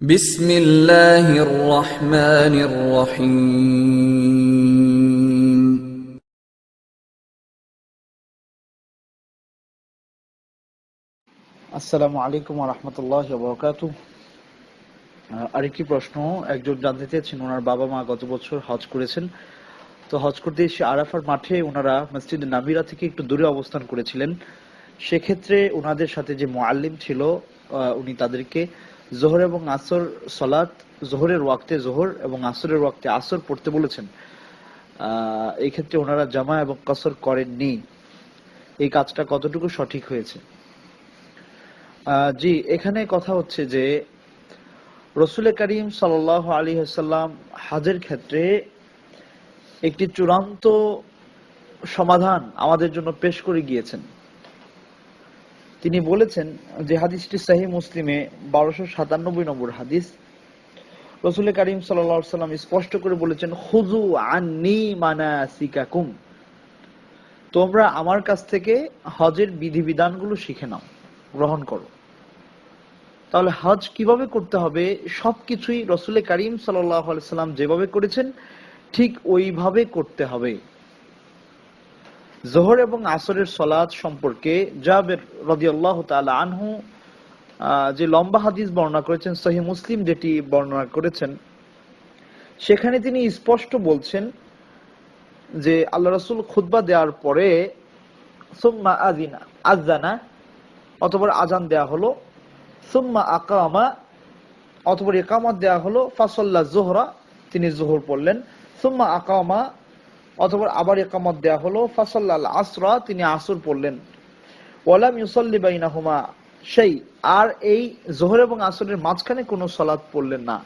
بسم الله الرحمن الرحيم আসসালামু আলাইকুম রহমতুল্লাহ বরকাত আরেকটি প্রশ্ন একজন জানতে চেয়েছেন ওনার বাবা মা গত বছর হজ করেছেন তো হজ করতে এসে আরাফার মাঠে ওনারা মসজিদ নাবিরা থেকে একটু দূরে অবস্থান করেছিলেন সেক্ষেত্রে ওনাদের সাথে যে মোয়াল্লিম ছিল আহ, উনি তাদেরকে জোহর এবং আসর সলাৎ জোহরের ওয়াক্তে জোহর এবং আসরের ওয়াক্তে আসর পড়তে বলেছেন। এই ক্ষেত্রে ওনারা জামা এবং কসর করেননি। এই কাজটা কতটুকু সঠিক হয়েছে? জি, এখানে কথা হচ্ছে যে রসুল করিম সাল আলী হাসাল্লাম হাজের ক্ষেত্রে একটি চূড়ান্ত সমাধান আমাদের জন্য পেশ করে গিয়েছেন। তিনি বলেছেন যে হাদিসটি সাহি মুসলিমে বারোশো সাতানব্বই নম্বর হাদিস। রসুল করিম সাল্লাম স্পষ্ট করে বলেছেন হুজু আন্নি মানা সিকাকুম তোমরা আমার কাছ থেকে হজের বিধিবিধানগুলো শিখে নাও, গ্রহণ করো। তাহলে হজ কীভাবে করতে হবে? সবকিছুই রসুল করিম সাল্লাম যেভাবে করেছেন, ঠিক ওইভাবে করতে হবে। জোহর এবং আসরের সলাদ সম্পর্কে জাবের রদিয়াল্লাহ তাআলা আনহু যে লম্বা হাদিস বর্ণনা করেছেন সহি মুসলিম যেটি বর্ণনা করেছেন, সেখানে তিনি স্পষ্ট বলছেন যে আল্লাহ রসুল খুতবা দেওয়ার পরে সুম্মা আজিনা আজানা অতপর আজান দেয়া হলো, সুম্মা আকামা, অতপর একামত দেয়া হলো, ফাসল্লা জোহরা, তিনি জোহর পড়লেন, সুম্মা আকামা অতপর আবার একামত দেয়া হলো। ফাসল্লা আসরা, তিনি আসর পড়লেন। ওয়ালাম ইউসল্লি বাইনাহুমা, সেই আর এই জোহর এবং আসরের মাঝখানে কোনো সলাৎ পড়লেন না।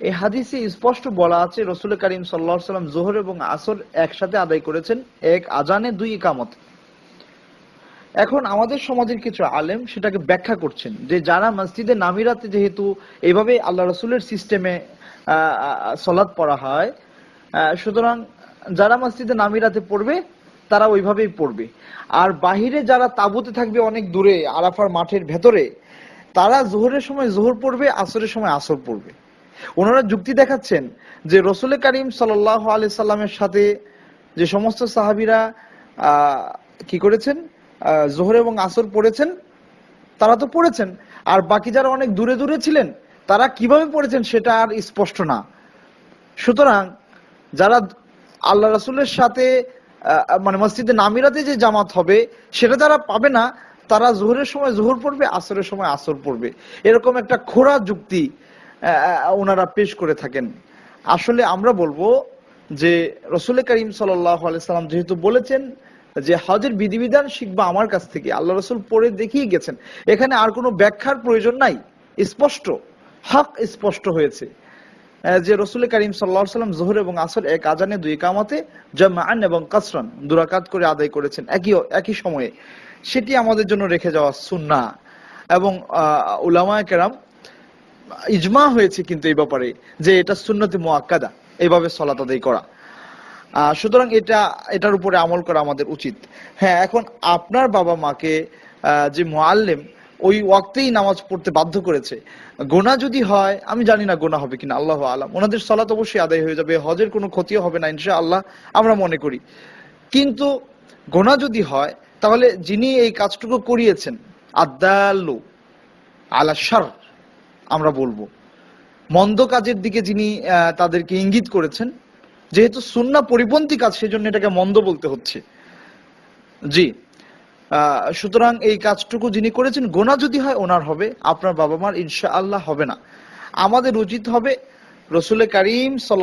এই হাদিসে স্পষ্ট বলা আছে, রসুল করিম সাল্লাহ সাল্লাম জোহর এবং আসর একসাথে আদায় করেছেন, এক আজানে, দুই একামত। এখন আমাদের সমাজের কিছু আলেম সেটাকে ব্যাখ্যা করছেন যে যারা মসজিদে নামিরাতে যেহেতু এইভাবে আল্লাহ রসুলের সিস্টেমে সলাদ পড়া হয় সুতরাং যারা মসজিদে নামিরাতে পড়বে, তারা ওইভাবেই পড়বে। আর বাহিরে যারা তাঁবুতে থাকবে অনেক দূরে, আরাফার মাঠের ভেতরে, তারা জোহরের সময় জোহর পড়বে, আসরের সময় আসর পড়বে। ওনারা যুক্তি দেখাচ্ছেন যে রসুল করিম সাল্লাহ আলি সাল্লামের সাথে যে সমস্ত সাহাবিরা কি করেছেন? জোহর এবং আসর পড়েছেন, তারা তো পড়েছেন। আর বাকি যারা অনেক দূরে দূরে ছিলেন, তারা কীভাবে পড়েছেন সেটা আর স্পষ্ট না। সুতরাং যারা আল্লাহ রাসুলের সাথে মানে মসজিদে নামিরাতে যে জামাত হবে, সেটা যারা পাবে না, তারা জোহরের সময় জোহর পড়বে, আসরের সময় আসর পড়বে। এরকম একটা খোড়া যুক্তি ওনারা পেশ করে থাকেন। আসলে আমরা বলব যে রসুল করিম সাল্লাম যেহেতু বলেছেন যে হজের বিধিবিধান শিখবা আমার কাছ থেকে, আল্লাহ রসুল পড়ে দেখিয়ে গেছেন। এখানে আর কোনো ব্যাখ্যার প্রয়োজন নাই। স্পষ্ট, হক স্পষ্ট হয়েছে। যে রসুল করিম সাল্লাহ সাল্লাম জোহর এবং আসর এক আজানে দুই কামাতে জামান এবং কাসরান দুরাকাত করে আদায় করেছেন একই একই সময়ে। সেটি আমাদের জন্য রেখে যাওয়া সুন্না এবং উলামায়ে কেরাম ইজমা হয়েছে কিন্তু এই ব্যাপারে যে এটা সুন্নতি মোয়াক্কাদা এইভাবে সলাত আদায় করা। সুতরাং এটা, এটার উপরে আমল করা আমাদের উচিত। হ্যাঁ এখন আপনার বাবা মাকে যে মোয়াল্লেম ওই ওয়াক্তেই নামাজ পড়তে বাধ্য করেছে। গোনা যদি হয়, আমি জানি না গোনা হবে কিনা, আল্লাহ আলাম। ওনাদের সলাত অবশ্যই আদায় হয়ে যাবে, হজের কোনো ক্ষতিও হবে না ইনশা আল্লাহ আমরা মনে করি। কিন্তু গোনা যদি হয়, তাহলে যিনি এই কাজটুকু করিয়েছেন আদাল্লু আলা শার, আমরা বলব। মন্দ কাজের দিকে যিনি তাদেরকে ইঙ্গিত করেছেন, যেহেতু সুন্না পরিপন্থী কাজ, সেজন্য এটাকে মন্দ বলতে হচ্ছে। জি। সুতরাং এই কাজটুকু যিনি করেছেন, গোনা যদি হয় ওনার হবে, আপনার বাবা মার ইনশা আল্লাহ হবে না। আমাদের উচিত হবে রসুল করিম সাল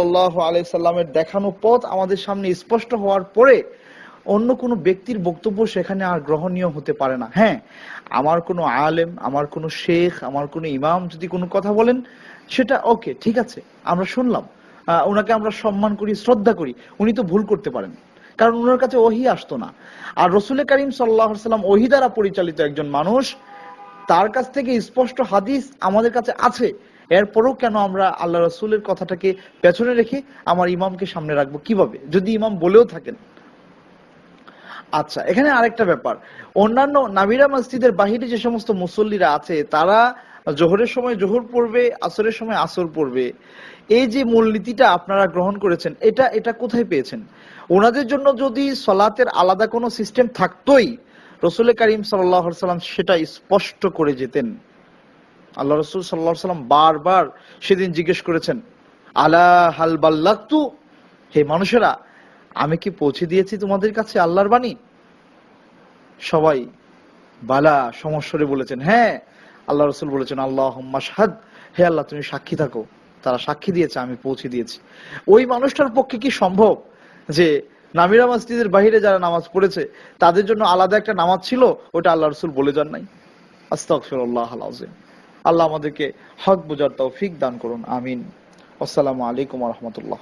আলাইসাল্লামের দেখানো পথ আমাদের সামনে স্পষ্ট হওয়ার পরে অন্য কোনো ব্যক্তির বক্তব্য সেখানে আর গ্রহণীয় হতে পারে না। হ্যাঁ আমার কোনো আলেম, আমার কোনো শেখ, আমার কোনো ইমাম যদি কোনো কথা বলেন, সেটা ওকে, ঠিক আছে, আমরা শুনলাম। ওনাকে আমরা সম্মান করি, শ্রদ্ধা করি, উনি তো ভুল করতে পারেন কারণ ওনার কাছে ওহি আসতো না। আর রসুল করিম সাল্লাহ সাল্লাম ওহি দ্বারা পরিচালিত একজন মানুষ, তার কাছ থেকে স্পষ্ট হাদিস আমাদের কাছে আছে। এরপরও কেন আমরা আল্লাহ রসুলের কথাটাকে পেছনে রেখে আমার ইমামকে সামনে রাখব? কীভাবে? যদি ইমাম বলেও থাকেন। আচ্ছা এখানে আরেকটা ব্যাপার। অন্যান্য নাবিরা মসজিদের বাহিরে যে সমস্ত মুসল্লিরা আছে, তারা জোহরের সময় জোহর পড়বে, আসরের সময় আসর পড়বে। এই যে মূলনীতিটা আপনারা গ্রহণ করেছেন, এটা এটা কোথায় পেয়েছেন? ওনাদের জন্য যদি সলাতের আলাদা কোনো সিস্টেম থাকতোই, রসুল করিম সাল্লাম সেটা স্পষ্ট করে যেতেন। আল্লাহ রসুল সাল্লাহ সাল্লাম বারবার সেদিন জিজ্ঞেস করেছেন, আলা হাল বাল্লাক্তু হে মানুষেরা, আমি কি পৌঁছে দিয়েছি তোমাদের কাছে আল্লাহর বাণী? সবাই বালা সমস্বরে বলেছেন হ্যাঁ আল্লাহ রসুল বলেছেন আল্লাহ মাসাদ হে আল্লাহ, তুমি সাক্ষী থাকো। তারা সাক্ষী দিয়েছে, আমি পৌঁছে দিয়েছি। ওই মানুষটার পক্ষে কি সম্ভব যে নামিরা মসজিদের বাহিরে যারা নামাজ পড়েছে, তাদের জন্য আলাদা একটা নামাজ ছিল? ওটা আল্লাহ রসুল বলে যান নাই। আস্তাগফিরুল্লাহ আলাজিম আল্লাহ আমাদেরকে হক বোঝার তৌফিক দান করুন, আমিন। আসসালামু আলাইকুম রহমতুল্লাহ।